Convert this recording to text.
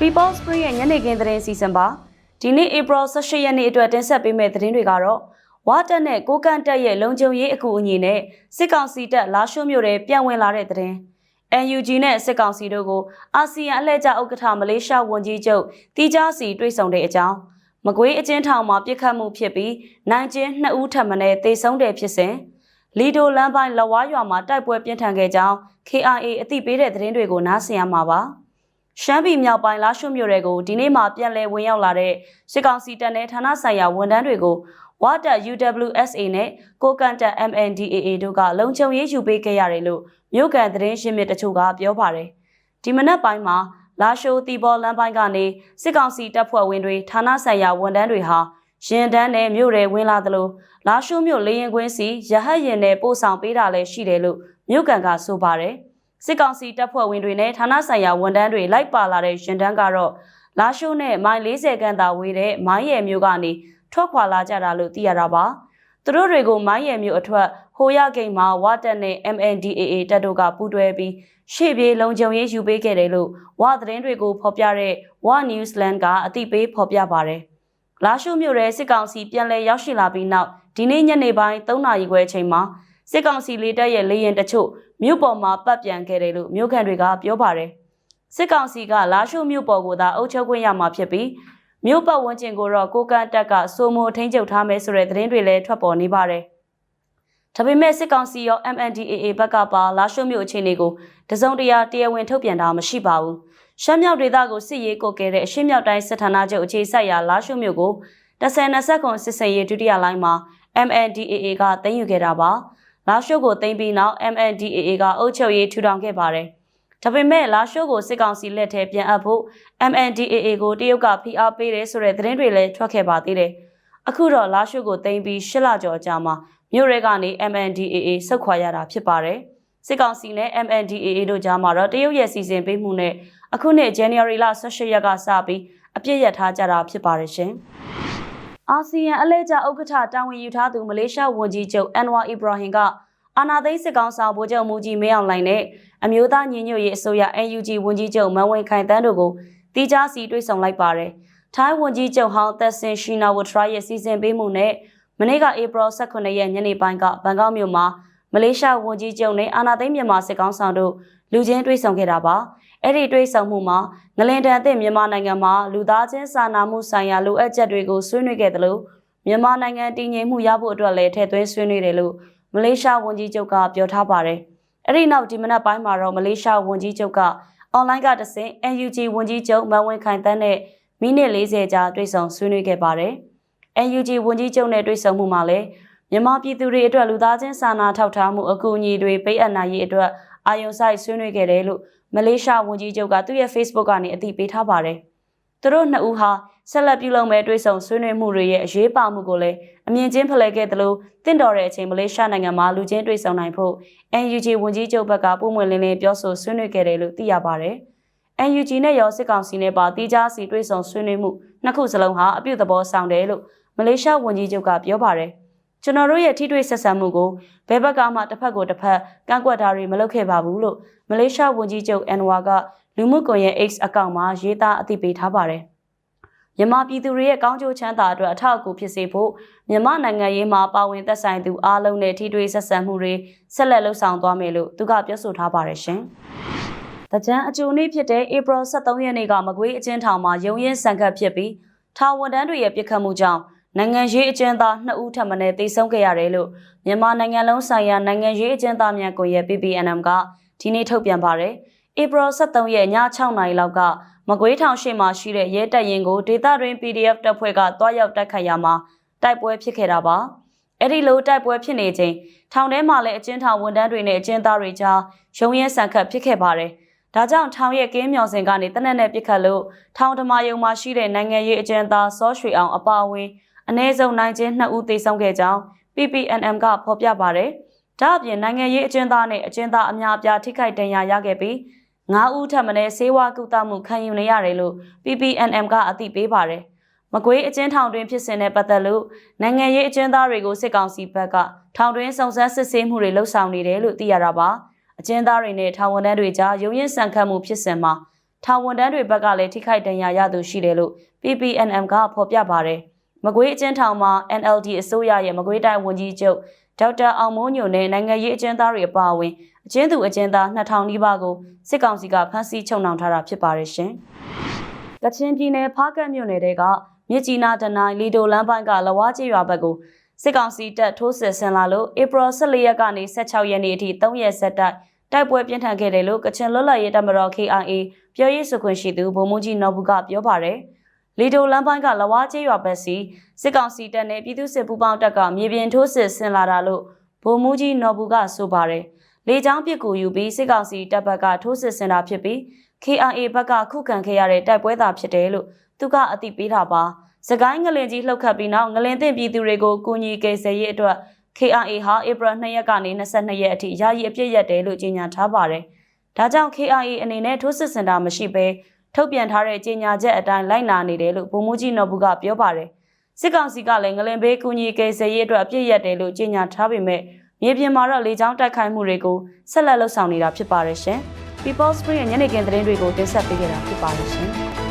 People Spring ရဲ့ညနေခင်းသတင်းစီစဉ်ပါဒီနေ့ April 18ရက်နေ့အတွက်တင်ဆက်ပေးမယ့်သတင်းတွေကတော့ဝါတက်နဲ့ကိုကန့်တက်ရဲ့လုံခြုံရေးအကူအညီနဲ့စစ်ကောင်စီတပ်လာရှိုးမြို့ထဲပြန်ဝင်လာတဲ့သတင်း NUG နဲ့စစ်ကောင်စီတို့ကိုအာဆီယံအလှည့်ကျဥက္ကဋ္ဌမလေးရှားဝန်ကြီးချုပ်တီဂျာစီတွေ့ဆုံတဲ့အကြောင်းမကွေးအကျဉ်းထောင်မှာပြစ်ခတ်မှုဖြစ်ပြီးနိုင်ကျင်းနှစ်ဦးထပ်မံတေဆုံးတဲ့ဖြစ်စဉ်လီဒိုလမ်းပိုင်းလဝါရွာမှာတိုက်ပွဲပြင်းထန်ခဲ့ကြောင်း KRA အသိပေးတဲ့သတင်းတွေကိုနားဆင်ရမှာပါ။ ရှမ်းပြည်မြောက်ပိုင်းလာရှုမြို့တွေကိုဒီနေ့မှပြန်လည်ဝင်ရောက်လာတဲ့စစ်ကောင်စီတပ်နဲ့ဌာနဆိုင်ရာဝန်ထမ်းတွေကိုဝါတက် UWSA နဲ့ကိုကန်တက် MNDAA တို့ကလုံခြုံရေးယူပေးခဲ့ရတယ်လို့မြို့ကန်သတင်းရှင်းမြစ်တချို့ကပြောပါတယ်။ဒီမနက်ပိုင်းမှာလာရှိုးတီဘောလမ်းပိုင်းကနေစစ်ကောင်စီတပ်ဖွဲ့ဝင်တွေဌာနဆိုင်ရာဝန်ထမ်းတွေဟာရင်တန်းနဲ့မြို့တွေဝင်လာသလိုလာရှိုးမြို့လေရင်ကွင်းစီရဟတ်ရင်နဲ့ပို့ဆောင်ပေးတာလည်းရှိတယ်လို့မြို့ကန်ကဆိုပါတယ်။ စစ်ကောင်စီတပ်ဖွဲ့ဝင်တွေနဲ့ဌာနဆိုင်ရာဝန်ထမ်းတွေလိုက်ပါလာတဲ့ရင်တန်းကတော့လာရှိုးနဲ့မိုင်40ခန့်သာဝေးတဲ့မိုင်းရယ်မြို့ကနေထွက်ခွာလာကြတာလို့သိရတာပါ။သူတို့တွေကိုမိုင်းရယ်မြို့အထက်ဟိုရဂိတ်မှာဝါတက်နဲ့ MNDAA တပ်တို့ကပူးတွဲပြီးရှေ့ပြေးလုံခြုံရေးယူပေးခဲ့တယ်လို့ဝါသတင်းတွေကိုဖော်ပြတဲ့ဝါ Newsland ကအသိပေးဖော်ပြပါတယ်။လာရှိုးမြို့ရဲစစ်ကောင်စီပြန်လည်ရောက်ရှိလာပြီးနောက်ဒီနေ့ညနေပိုင်း3နာရီခွဲအချိန်မှာ စစ်ကောင်စီလေတပ်ရဲ့လေရင်တချို့မြို့ပေါ်မှာပတ်ပြန်ခဲ့တယ်လို့မြို့ခံတွေကပြောပါတယ်။စစ်ကောင်စီကလာရှိုးမြို့ပေါ်ကိုသာအုပ်ချုပ်ခွင့်ရမှာဖြစ်ပြီးမြို့ပတ်ဝန်းကျင်ကိုတော့ကိုကန့်တက်ကစိုးမိုးထိန်းချုပ်ထားမယ်ဆိုတဲ့သတင်းတွေလည်းထွက်ပေါ်နေပါတယ်။ဒါပေမဲ့စစ်ကောင်စီရော MNDAA ဘက်ကပါလာရှိုးမြို့အခြေအနေကိုတစုံတရာတရားဝင်ထုတ်ပြန်တာမရှိပါဘူး။ရှမ်းမြောက်ဒေသကိုစစ်ရေးကိုကဲတဲ့အရှင်းမြောက်တိုင်းစစ်ဌာနချုပ်အခြေစိုက်ရာလာရှိုးမြို့ကို10-20ခုစစ်စင်ရေးဒုတိယလိုင်းမှာ MNDAA ကတင်ယူခဲ့တာပါ။ လာရှိုးကိုတင်ပြီးနောက် MNDAA ကအုပ်ချုပ်ရေးထူထောင်ခဲ့ပါတယ်။ဒါပေမဲ့လာရှိုးကိုစစ်ကောင်စီလက်ထဲပြန်အပ်ဖို့ MNDAA ကိုတရုတ်ကဖိအားပေးတယ်ဆိုတဲ့သတင်းတွေလည်းထွက်ခဲ့ပါသေးတယ်။အခုတော့လာရှိုးကိုတင်ပြီး၈လကျော်ကြာမှာမြို့ရဲကနေ MNDAA ဆုတ်ခွာရတာဖြစ်ပါတယ်။စစ်ကောင်စီနဲ့ MNDAA တို့ကြားမှာတော့တရုတ်ရဲ့စီစဉ်ပေးမှုနဲ့အခုနှစ် January လ18ရက်ကစပြီးအပြည့်ရထားကြတာဖြစ်ပါတယ်ရှင်။ အာဆီယံအလဲကျဥက္ကဋ္ဌတာဝန်ယူထားသူမလေးရှားဝန်ကြီးချုပ်အန်ဝါအီဘရာဟင်ကအာနာသိန်းစစ်ကောင်ဆောင်ဗိုလ်ချုပ်မူကြီးမင်းအောင်လှိုင်နဲ့အမျိုးသားညီညွတ်ရေးအစိုးရ NUG ဝန်ကြီးချုပ်မန်ဝင်းခိုင်တန်းတို့ကိုတီးခြားစီတွေ့ဆုံလိုက်ပါတယ်။ထိုင်းဝန်ကြီးချုပ်ဟောင်းသက်စင်ရှိနာဝထရာရဲ့စီစဉ်ပေးမှုနဲ့မနေ့ကဧပြီ18ရက်ညနေပိုင်းကဘန်ကောက်မြို့မှာမလေးရှားဝန်ကြီးချုပ်နဲ့အာနာသိန်းမြန်မာစစ်ကောင်ဆောင်တို့လူချင်းတွေ့ဆုံခဲ့တာပါ။ အဲ့ဒီတွေ့ဆုံမှုမှာငလင်တန်အသည့်မြန်မာနိုင်ငံမှာလူသားချင်းစာနာမှုဆိုင်ရာလိုအပ်ချက်တွေကိုဆွေးနွေးခဲ့တယ်လို့မြန်မာနိုင်ငံတည်ငြိမ်မှုရဖို့အတွက်လည်းထည့်သွင်းဆွေးနွေးတယ်လို့မလေးရှားဝန်ကြီးချုပ်ကပြောထားပါတယ်။အဲ့ဒီနောက်ဒီမနက်ပိုင်းမှာတော့မလေးရှားဝန်ကြီးချုပ်ကအွန်လိုင်းကတဆင့် NUG ဝန်ကြီးချုပ်မန်ဝင်းခိုင်တန်းနဲ့မိနစ်40ကြာတွေ့ဆုံဆွေးနွေးခဲ့ပါတယ်။ NUG ဝန်ကြီးချုပ်နဲ့တွေ့ဆုံမှုမှာလည်းမြန်မာပြည်သူတွေအတွက်လူသားချင်းစာနာထောက်ထားမှုအကူအညီတွေပေးအပ်နိုင်ရေးအတွက်အာယုံဆိုင်ဆွေးနွေးခဲ့တယ်လို့ မလေးရှားဝန်ကြီးချုပ်ကသူ့ရဲ့ Facebook ကနေအသိပေးထားပါတယ်။သူတို့နှစ်ဦးဟာဆက်လက်ပြုလုပ်မဲ့တွေ့ဆုံဆွေးနွေးမှုတွေရဲ့အရေးပါမှုကိုလည်းအမြင့်ချင်းဖလှယ်ခဲ့တယ်လို့တင့်တော်တဲ့အချိန်မလေးရှားနိုင်ငံမှာလူချင်းတွေ့ဆုံနိုင်ဖို့ NUG ဝန်ကြီးချုပ်ဘက်ကပုံမှန်လင်းလင်းပြောဆိုဆွေးနွေးခဲ့တယ်လို့သိရပါတယ်။ NUG နဲ့ရောစစ်ကောင်စီနဲ့ပါတီးခြားစီတွေ့ဆုံဆွေးနွေးမှုနှစ်ခုစလုံးဟာအပြုသဘောဆောင်တယ်လို့မလေးရှားဝန်ကြီးချုပ်ကပြောပါတယ်။ ကျွန်တော်တို့ရဲ့ထိတွေ့ဆက်ဆံမှုကိုဘယ်ဘက်ကမှတစ်ဖက်ကိုတစ်ဖက်ကန့်ကွက်တာတွေမလုပ်ခဲ့ပါဘူးလို့မလေးရှားဝန်ကြီးချုပ်အန်ဝါကလူမှုကွန်ရက် X အကောင့်မှာရေးသားအသိပေးထားပါတယ်။မြန်မာပြည်သူတွေရဲ့ကောင်းကျိုးချမ်းသာအတွက်အထောက်အကူဖြစ်စေဖို့မြန်မာနိုင်ငံရေးမှာပါဝင်သက်ဆိုင်သူအားလုံးနဲ့ထိတွေ့ဆက်ဆံမှုတွေဆက်လက်လှုပ်ဆောင်သွားမယ်လို့သူကပြောဆိုထားပါတယ်ရှင်။တကြံအကျိုးနေ့ဖြစ်တဲ့ April 23ရက်နေ့ကမကွေးအကျဉ်းထောင်မှာရုံရင်ဆန်ခတ်ဖြစ်ပြီးထာဝန်တန်းတွေရဲ့ပြစ်ခတ်မှုကြောင့် နိုင်ငံရေးအကျဉ်းသား2ဦးထပ်မံတေဆုံးခဲ့ရတယ်လို့မြန်မာနိုင်ငံလုံးဆိုင်ရာနိုင်ငံရေးအကျဉ်းသားများကွန်ရက် PPNM ကဒီနေ့ထုတ်ပြန်ပါတယ်။ April 23ရက်ည6နာရီလောက်ကမကွေးထောင်ရှိမှရှိတဲ့ရဲတပ်ရင်ကိုဒေသတွင်း PDF တပ်ဖွဲ့ကတွားရောက်တိုက်ခိုက်ရမှာတိုက်ပွဲဖြစ်ခဲ့တာပါအဲ့ဒီလိုတိုက်ပွဲဖြစ်နေချိန်ထောင်ထဲမှာလည်းအကျဉ်းထောင်ဝန်ထမ်းတွေနဲ့အကျဉ်းသားတွေကြားရုံရဲဆန်ခတ်ဖြစ်ခဲ့ပါတယ်ဒါကြောင့်ထောင်ရဲ့ကင်းမြော်စင်ကနေတနက်နဲ့ပြစ်ခတ်လို့ထောင်ဓမာယုံမှာရှိတဲ့နိုင်ငံရေးအကျဉ်းသားစောရွှေအောင်အပါအဝင် အ ਨੇ စုံနိုင်ချင်း2ဦးသေဆုံးခဲ့ကြောင်း PPNM ကဖော်ပြပါတယ်ဒါအပြင်နိုင်ငံရေးအကျဉ်းသားနဲ့အကျဉ်းသားအများအပြားထိခိုက်ဒဏ်ရာရခဲ့ပြီး9ဦးထပ်မံဆေးဝါးကုသမှုခံယူနေရတယ်လို့ PPNM ကအသိပေးပါတယ်။မကွေးအကျဉ်းထောင်တွင်ဖြစ်စဉ်နဲ့ပတ်သက်လို့နိုင်ငံရေးအကျဉ်းသားတွေကိုစစ်ကောင်စီဘက်ကထောင်တွင်းစုံစမ်းစစ်ဆေးမှုတွေလှုပ်ဆောင်နေတယ်လို့သိရတာပါ။အကျဉ်းသားတွေနဲ့ထောင်ဝန်ထမ်းတွေကြားရုံရင်ဆန်ခတ်မှုဖြစ်စဉ်မှာထောင်ဝန်တန်းတွေဘက်ကလည်းထိခိုက်ဒဏ်ရာရသူရှိတယ်လို့ PPNM ကဖော်ပြပါတယ်။ မကွေးအကျဉ်းထောင်မှာ NLD အစိုးရရဲ့မကွေးတိုင်းဝန်ကြီးချုပ်ဒေါက်တာအောင်မိုးညိုနဲ့နိုင်ငံရေးအကျဉ်းသားတွေအပါအဝင်အကျဉ်းသူအကျဉ်းသား2000နီးပါးကိုစစ်ကောင်စီကဖမ်းဆီးချုပ်နှောင်ထားတာဖြစ်ပါတယ်ရှင်။ကချင်ပြည်နယ်ဖားကတ်မြို့နယ်တဲကမြစ်ကြီးနားတနိုင်းလီဒိုလမ်းပိုင်းကလဝါကျေးရွာဘက်ကိုစစ်ကောင်စီတပ်ထိုးစစ်ဆင်လာလို့ဧပြီ14ရက်ကနေ16ရက်နေ့အထိ3ရက်ဆက်တိုက်တိုက်ပွဲပြင်းထန်ခဲ့တယ်လို့ကချင်လွတ်လပ်ရေးတပ်မတော် KIA ပြောရေးဆိုခွင့်ရှိသူဗိုလ်မှူးကြီးနော်ဘူးကပြောပါတယ်။ လီဒိုလမ်းပိုင်းကလဝါကျေးရွာဘက်စီစစ်ကောင်စီတပ်နဲ့ပြည်သူ့စစ်ပူးပေါင်းတပ်ကမြေပြင်ထိုးစစ်ဆင်လာတာလို့ဗိုလ်မှူးကြီးနော်ဘူးကဆိုပါတယ်။လေကြောင်းပစ်ကူယူပြီးစစ်ကောင်စီတပ်ဘက်ကထိုးစစ်ဆင်တာဖြစ်ပြီး KIA ဘက်ကခုခံခဲ့ရတဲ့တိုက်ပွဲသာဖြစ်တယ်လို့သူကအသိပေးတာပါ။စကိုင်းငလင်ကြီးလှုပ်ခတ်ပြီးနောက်ငလင်သင့်ပြည်သူတွေကိုကူညီကယ်ဆယ်ရေးအတွက် KIA ဟာဧပြီ2ရက်ကနေ22ရက်အထိယာယီအပြည့်ရက်တယ်လို့ကြေညာထားပါတယ်။ဒါကြောင့် KIA အနေနဲ့ထိုးစစ်ဆင်တာမရှိဘဲ ထုတ်ပြန်ထားတဲ့ကြေညာချက်အတိုင်းလိုက်နာနေတယ်လို့ဗိုလ်မှူးကြီးနော်ဘူးကပြောပါတယ်။စစ်ကောင်စီကလည်းငလင်ဘေးကူညီကယ်ဆယ်ရေးအတွက်အပြည့်ရက်တယ်လို့ကြေညာထားပေမဲ့မြေပြင်မှာတော့လေကြောင်းတိုက်ခိုက်မှုတွေကိုဆက်လက်လှုပ်ဆောင်နေတာဖြစ်ပါတယ်ရှင်။ People Spring ရဲ့ညနေခင်းသတင်းတွေကိုတင်ဆက်ပေးကြတာဖြစ်ပါတယ်ရှင်။